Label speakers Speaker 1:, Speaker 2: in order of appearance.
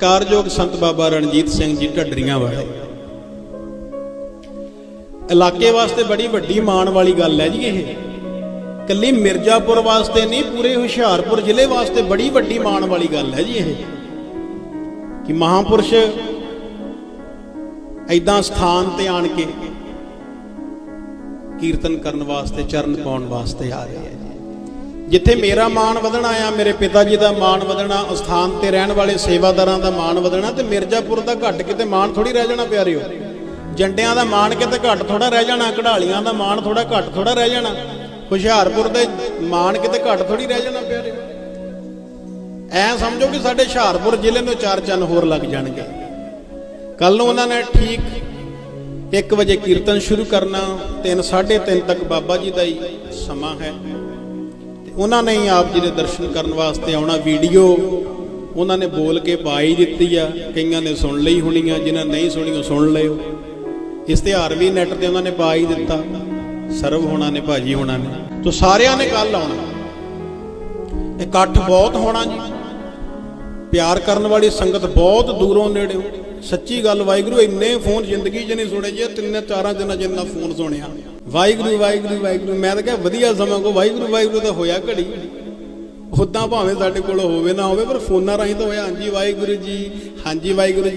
Speaker 1: ਸਤਕਾਰਯੋਗ ਸੰਤ ਬਾਬਾ ਰਣਜੀਤ ਸਿੰਘ ਜੀ ਢੱਡਰੀਆਂ ਵਾਲੇ। ਇਲਾਕੇ ਵਾਸਤੇ ਬੜੀ ਵੱਡੀ ਮਾਣ ਵਾਲੀ ਗੱਲ ਹੈ ਜੀ ਇਹ। ਕੱਲੀ ਮਿਰਜ਼ਾਪੁਰ ਵਾਸਤੇ ਨਹੀਂ, ਪੂਰੇ ਹੁਸ਼ਿਆਰਪੁਰ ਜ਼ਿਲ੍ਹੇ ਵਾਸਤੇ ਬੜੀ ਵੱਡੀ ਮਾਣ ਵਾਲੀ ਗੱਲ ਹੈ ਜੀ ਇਹ। ਕਿ ਮਹਾਪੁਰਸ਼ ਐਦਾਂ ਸਥਾਨ ਤੇ ਆਣ ਕੇ ਕੀਰਤਨ ਕਰਨ ਵਾਸਤੇ, ਚਰਨ ਪਾਉਣ ਵਾਸਤੇ ਆ ਰਹੇ ਹੈ ਜਿੱਥੇ ਮੇਰਾ ਮਾਣ ਵਧਣਾ ਆ ਮੇਰੇ ਪਿਤਾ ਜੀ ਦਾ ਮਾਣ ਵਧਣਾ ਸਥਾਨ ਤੇ ਰਹਿਣ ਵਾਲੇ ਸੇਵਾਦਾਰਾਂ ਦਾ ਮਾਣ ਵਧਣਾ, ਤੇ ਮਿਰਜ਼ਾਪੁਰ ਦਾ ਘੱਟ ਕਿਤੇ ਮਾਣ ਥੋੜੀ ਰਹਿ ਜਾਣਾ ਪਿਆਰਿਓ। ਜੰਡਿਆਂ ਦਾ ਮਾਣ ਕਿਤੇ ਘੱਟ ਥੋੜਾ ਰਹਿ ਜਾਣਾ, ਕਢਾਲੀਆਂ ਦਾ ਮਾਣ ਥੋੜਾ ਘੱਟ ਥੋੜਾ ਰਹਿ ਜਾਣਾ, ਹੁਸ਼ਿਆਰਪੁਰ ਦੇ ਮਾਣ ਕਿਤੇ ਘੱਟ ਥੋੜੀ ਰਹਿ ਜਾਣਾ ਪਿਆਰਿਓ। ਐ ਸਮਝੋ ਕਿ ਸਾਡੇ ਹੁਸ਼ਿਆਰਪੁਰ ਜ਼ਿਲ੍ਹੇ ਨੂੰ ਚਾਰ ਚੰਨ ਹੋਰ ਲੱਗ ਜਾਣਗੇ। ਕੱਲ ਨੂੰ ਉਹਨਾਂ ਨੇ ਠੀਕ 1 ਵਜੇ ਕੀਰਤਨ ਸ਼ੁਰੂ ਕਰਨਾ 3 3:30 ਤੱਕ ਬਾਬਾ ਜੀ ਦਾ ਹੀ ਸਮਾਂ ਹੈ। ਤੇ ਉਹਨਾਂ ਨੇ ਹੀ ਆਪ ਜੀ ਦੇ ਦਰਸ਼ਨ ਕਰਨ ਵਾਸਤੇ ਆਉਣਾ ਵੀਡੀਓ। ਉਹਨਾਂ ਨੇ ਬੋਲ ਕੇ ਪਾਈ ਦਿੱਤੀ ਆ, ਕਈਆਂ ਨੇ ਸੁਣ ਲਈ ਹੋਣੀ ਆ ਜਿਨ੍ਹਾਂ ਨਹੀਂ ਸੁਣੀ ਉਹ ਸੁਣ ਲਿਓ ਇਸ਼ਤਿਹਾਰ ਵੀ ਨੈਟ ਤੇ ਉਹਨਾਂ ਨੇ ਪਾ ਹੀ ਦਿੱਤਾ, ਸਰਵ ਹੋਣਾ ਨੇ, ਭਾਜੀ ਹੋਣਾ ਨੇ। ਤੋ ਸਾਰਿਆਂ ਨੇ ਕੱਲ ਆਉਣਾ। ਇਕੱਠ ਬਹੁਤ ਹੋਣਾ ਜੀ। ਪਿਆਰ ਕਰਨ ਵਾਲੀ ਸੰਗਤ ਬਹੁਤ ਦੂਰੋਂ ਨੇੜਿਓ ਸੱਚੀ ਗੱਲ, ਵਾਹਿਗੁਰੂ ਇੰਨੇ ਫੋਨ ਜ਼ਿੰਦਗੀ 'ਚ ਨਹੀਂ ਸੁਣੇ ਜੇ ਤਿੰਨੇ ਚਾਰਾਂ ਦਿਨਾਂ ਜਿੰਨਾ ਫੋਨ ਸੁਣਿਆ। ਵਾਹਿਗੁਰੂ ਵਾਹਿਗੁਰੂ ਵਾਹਿਗੁਰੂ। ਮੈਂ ਤਾਂ ਕਿਹਾ ਵਧੀਆ ਸਮਾਂ ਕੋ ਵਾਹਿਗੁਰੂ ਵਾਹਿਗੁਰੂ ਤਾਂ ਹੋਇਆ ਘੜੀ। ਉਦਾਂ ਭਾਵੇਂ ਸਾਡੇ ਕੋਲ ਹੋਵੇ ਨਾ ਹੋਵੇ, ਪਰ ਫੋਨਾਂ ਰਾਹੀਂ ਤਾਂ ਹੋਇਆ। ਹਾਂਜੀ ਵਾਹਿਗੁਰੂ ਜੀ, ਹਾਂਜੀ ਵਾਹਿਗੁਰੂ ਜੀ।